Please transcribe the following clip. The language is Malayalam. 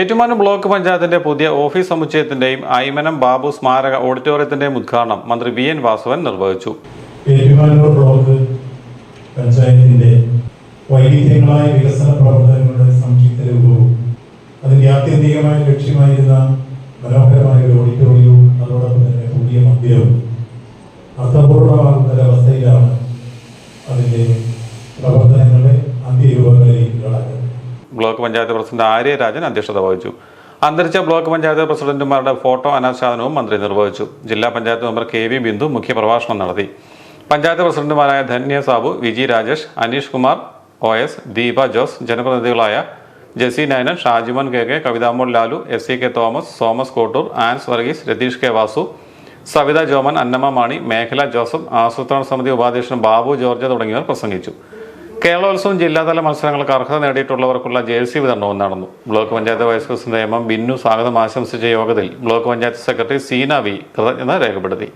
ഏറ്റുമാനൂർ ബ്ലോക്ക് പഞ്ചായത്തിന്റെ പുതിയ ഓഫീസ് സമുച്ചയത്തിന്റെയും ഐമനം ബാബു സ്മാരക ഓഡിറ്റോറിയത്തിന്റെയും ഉദ്ഘാടനം മന്ത്രി വി എൻ വാസവൻ നിർവഹിച്ചു. ഏറ്റുമാനൂർ ബ്ലോക്ക് പഞ്ചായത്തിന്റെ വൈവിധ്യങ്ങളായ വികസന പ്രവർത്തനങ്ങളുടെ സംക്ഷിപ്ത രൂപവും അതിന്റെ ആത്യന്തികമായ ലക്ഷ്യമായിരുന്ന മനോഹരമായ ഒരു ഓഡിറ്റോറിയവും അതോടൊപ്പം തന്നെ പുതിയ മന്ദിരവും അർത്ഥപൂർണമാകുന്ന ഒരവസ്ഥയിലാണ് അതിന്റെ പ്രവർത്തനങ്ങളുടെ അന്ത്യരൂപങ്ങളിലേക്ക് കടക്കുന്നത്. ബ്ലോക്ക് പഞ്ചായത്ത് പ്രസിഡന്റ് ആര്യ രാജൻ അധ്യക്ഷത വഹിച്ചു. അന്തരിച്ച ബ്ലോക്ക് പഞ്ചായത്ത് പ്രസിഡന്റുമാരുടെ ഫോട്ടോ അനാച്ഛാദനവും മന്ത്രി നിർവഹിച്ചു. ജില്ലാ panchayat member K V Bindu മുഖ്യപ്രഭാഷണം നടത്തി. പഞ്ചായത്ത് പ്രസിഡന്റുമാരായ Dhanya Sabu Viji Rajesh Aneesh Kumar O S Deepa Jose ജനപ്രതിനിധികളായ Jessy Nayanan Shajimon K K Kavithamol Lalu S C K Thomas Thomas Kottoor Ans Varghese Ratheesh K Vasu Savitha Joman Annamma Mani മേഖല ജോസഫ് ആസൂത്രണ സമിതി ഉപാധ്യക്ഷൻ ബാബു ജോർജ് തുടങ്ങിയവർ പ്രസംഗിച്ചു. കേരളോത്സവം ജില്ലാതല മത്സരങ്ങൾക്ക് അർഹത നേടിയിട്ടുള്ളവർക്കുള്ള ജേഴ്സി വിതരണവും നടന്നു. Block panchayat vice president M M Binnu സ്വാഗതം ആശംസിച്ച യോഗത്തിൽ block panchayat secretary Seena V കൃതജ്ഞത രേഖപ്പെടുത്തി.